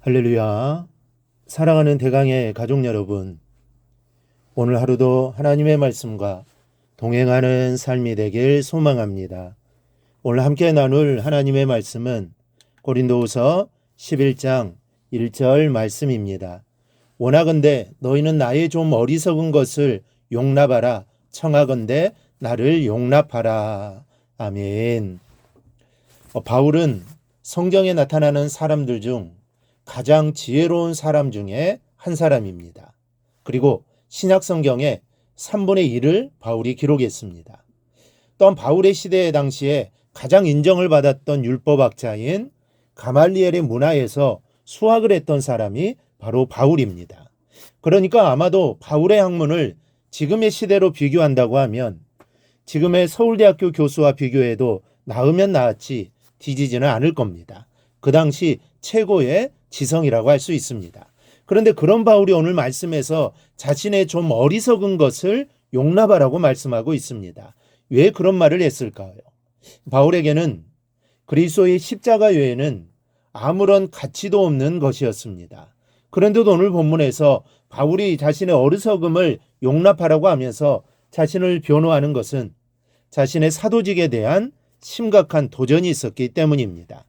할렐루야. 사랑하는 대강의 가족 여러분. 오늘 하루도 하나님의 말씀과 동행하는 삶이 되길 소망합니다. 오늘 함께 나눌 하나님의 말씀은 고린도후서 11장 1절 말씀입니다. 원하건대 너희는 나의 좀 어리석은 것을 용납하라. 청하건대 나를 용납하라. 아멘. 어, 바울은 성경에 나타나는 사람들 중 가장 지혜로운 사람 중에 한 사람입니다. 그리고 신약 성경의 3분의 1을 바울이 기록했습니다. 또한 바울의 시대 당시에 가장 인정을 받았던 율법학자인 가말리엘의 문화에서 수학을 했던 사람이 바로 바울입니다. 그러니까 아마도 바울의 학문을 지금의 시대로 비교한다고 하면 지금의 서울대학교 교수와 비교해도 나으면 나았지 뒤지지는 않을 겁니다. 그 당시 최고의 지성이라고 할 수 있습니다. 그런데 그런 바울이 오늘 말씀에서 자신의 좀 어리석은 것을 용납하라고 말씀하고 있습니다. 왜 그런 말을 했을까요? 바울에게는 그리스도의 십자가 외에는 아무런 가치도 없는 것이었습니다. 그런데도 오늘 본문에서 바울이 자신의 어리석음을 용납하라고 하면서 자신을 변호하는 것은 자신의 사도직에 대한 심각한 도전이 있었기 때문입니다.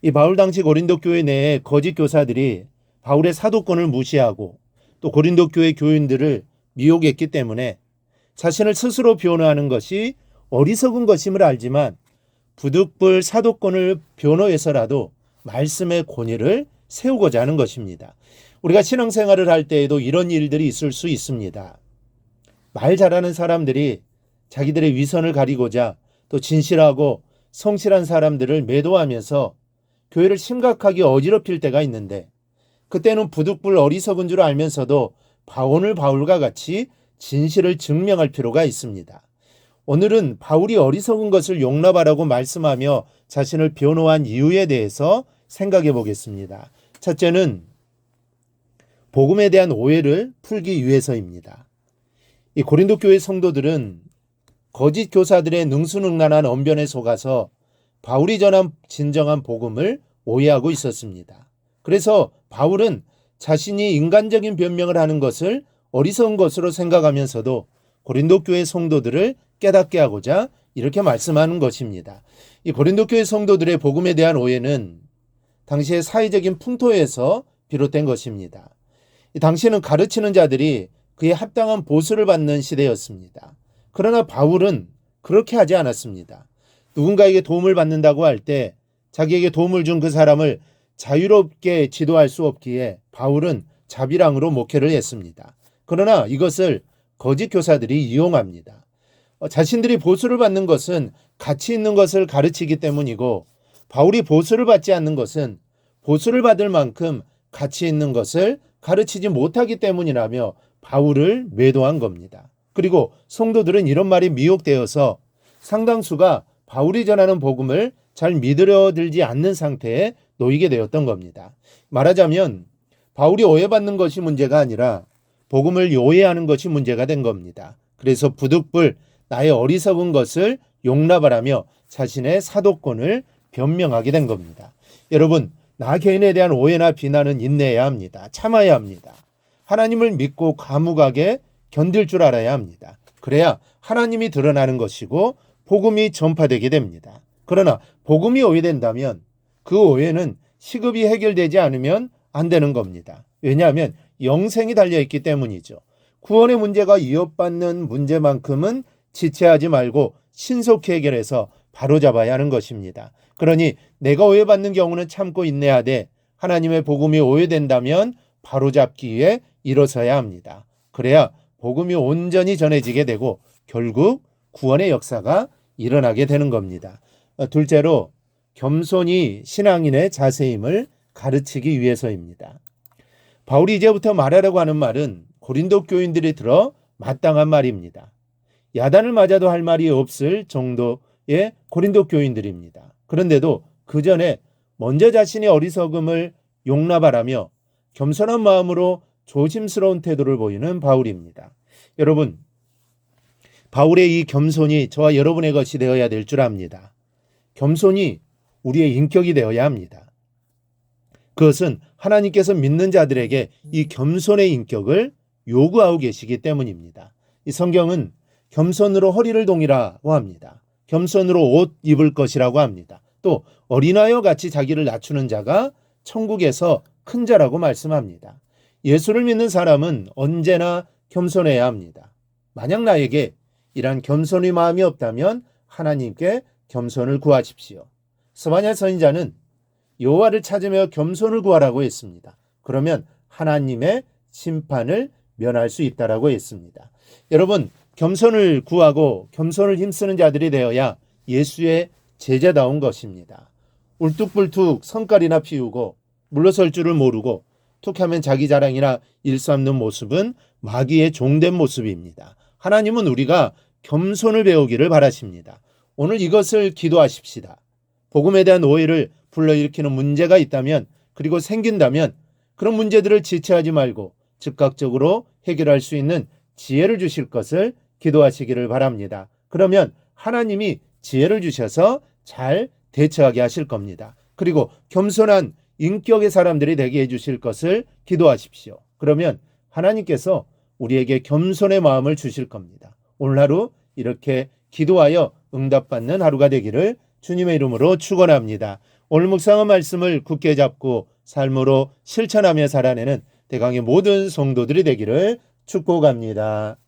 이 바울 당시 고린도 교회 내에 거짓 교사들이 바울의 사도권을 무시하고 또 고린도 교회 교인들을 미혹했기 때문에 자신을 스스로 변호하는 것이 어리석은 것임을 알지만 부득불 사도권을 변호해서라도 말씀의 권위를 세우고자 하는 것입니다. 우리가 신앙생활을 할 때에도 이런 일들이 있을 수 있습니다. 말 잘하는 사람들이 자기들의 위선을 가리고자 또 진실하고 성실한 사람들을 매도하면서 교회를 심각하게 어지럽힐 때가 있는데 그때는 부득불 어리석은 줄 알면서도 바온을 바울과 같이 진실을 증명할 필요가 있습니다. 오늘은 바울이 어리석은 것을 용납하라고 말씀하며 자신을 변호한 이유에 대해서 생각해 보겠습니다. 첫째는 복음에 대한 오해를 풀기 위해서입니다. 이 고린도 교회 성도들은 거짓 교사들의 능수능란한 언변에 속아서 바울이 전한 진정한 복음을 오해하고 있었습니다. 그래서 바울은 자신이 인간적인 변명을 하는 것을 어리석은 것으로 생각하면서도 고린도 교회 성도들을 깨닫게 하고자 이렇게 말씀하는 것입니다. 이 고린도 교회 성도들의 복음에 대한 오해는 당시의 사회적인 풍토에서 비롯된 것입니다. 이 당시에는 가르치는 자들이 그에 합당한 보수를 받는 시대였습니다. 그러나 바울은 그렇게 하지 않았습니다. 누군가에게 도움을 받는다고 할 때 자기에게 도움을 준 그 사람을 자유롭게 지도할 수 없기에 바울은 자비랑으로 목회를 했습니다. 그러나 이것을 거짓 교사들이 이용합니다. 어, 자신들이 보수를 받는 것은 가치 있는 것을 가르치기 때문이고 바울이 보수를 받지 않는 것은 보수를 받을 만큼 가치 있는 것을 가르치지 못하기 때문이라며 바울을 매도한 겁니다. 그리고 성도들은 이런 말이 미혹되어서 상당수가 바울이 전하는 복음을 잘 믿으려 들지 않는 상태에 놓이게 되었던 겁니다. 말하자면 바울이 오해받는 것이 문제가 아니라 복음을 오해하는 것이 문제가 된 겁니다. 그래서 부득불 나의 어리석은 것을 용납하라며 자신의 사도권을 변명하게 된 겁니다. 여러분, 나 개인에 대한 오해나 비난은 인내해야 합니다. 참아야 합니다. 하나님을 믿고 감옥하게 견딜 줄 알아야 합니다. 그래야 하나님이 드러나는 것이고 복음이 전파되게 됩니다. 그러나 복음이 오해된다면 그 오해는 시급이 해결되지 않으면 안 되는 겁니다. 왜냐하면 영생이 달려있기 때문이죠. 구원의 문제가 이어받는 문제만큼은 지체하지 말고 신속히 해결해서 바로잡아야 하는 것입니다. 그러니 내가 오해받는 경우는 참고 인내하되 하나님의 복음이 오해된다면 바로잡기 위해 일어서야 합니다. 그래야 복음이 온전히 전해지게 되고 결국 구원의 역사가 일어나게 되는 겁니다. 어, 둘째로 겸손이 신앙인의 자세임을 가르치기 위해서입니다. 바울이 이제부터 말하려고 하는 말은 고린도 교인들이 들어 마땅한 말입니다. 야단을 맞아도 할 말이 없을 정도의 고린도 교인들입니다. 그런데도 그 전에 먼저 자신의 어리석음을 용납하라며 겸손한 마음으로 조심스러운 태도를 보이는 바울입니다. 여러분, 바울의 이 겸손이 저와 여러분의 것이 되어야 될 줄 압니다. 겸손이 우리의 인격이 되어야 합니다. 그것은 하나님께서 믿는 자들에게 이 겸손의 인격을 요구하고 계시기 때문입니다. 이 성경은 겸손으로 허리를 동이라고 합니다. 겸손으로 옷 입을 것이라고 합니다. 또 어린아이와 같이 자기를 낮추는 자가 천국에서 큰 자라고 말씀합니다. 예수를 믿는 사람은 언제나 겸손해야 합니다. 만약 나에게 이러한 겸손의 마음이 없다면 하나님께 겸손을 구하십시오. 스바냐 선지자는 여호와를 찾으며 겸손을 구하라고 했습니다. 그러면 하나님의 심판을 면할 수 있다라고 했습니다. 여러분, 겸손을 구하고 겸손을 힘쓰는 자들이 되어야 예수의 제자다운 것입니다. 울뚝불뚝 성깔이나 피우고 물러설 줄을 모르고 툭하면 자기 자랑이나 일삼는 모습은 마귀의 종된 모습입니다. 하나님은 우리가 겸손을 배우기를 바라십니다. 오늘 이것을 기도하십시다. 복음에 대한 오해를 불러일으키는 문제가 있다면 그리고 생긴다면 그런 문제들을 지체하지 말고 즉각적으로 해결할 수 있는 지혜를 주실 것을 기도하시기를 바랍니다. 그러면 하나님이 지혜를 주셔서 잘 대처하게 하실 겁니다. 그리고 겸손한 인격의 사람들이 되게 해주실 것을 기도하십시오. 그러면 하나님께서 우리에게 겸손의 마음을 주실 겁니다. 오늘 하루 이렇게 기도하여 응답받는 하루가 되기를 주님의 이름으로 축원합니다. 오늘 묵상한 말씀을 굳게 잡고 삶으로 실천하며 살아내는 대강의 모든 성도들이 되기를 축복합니다.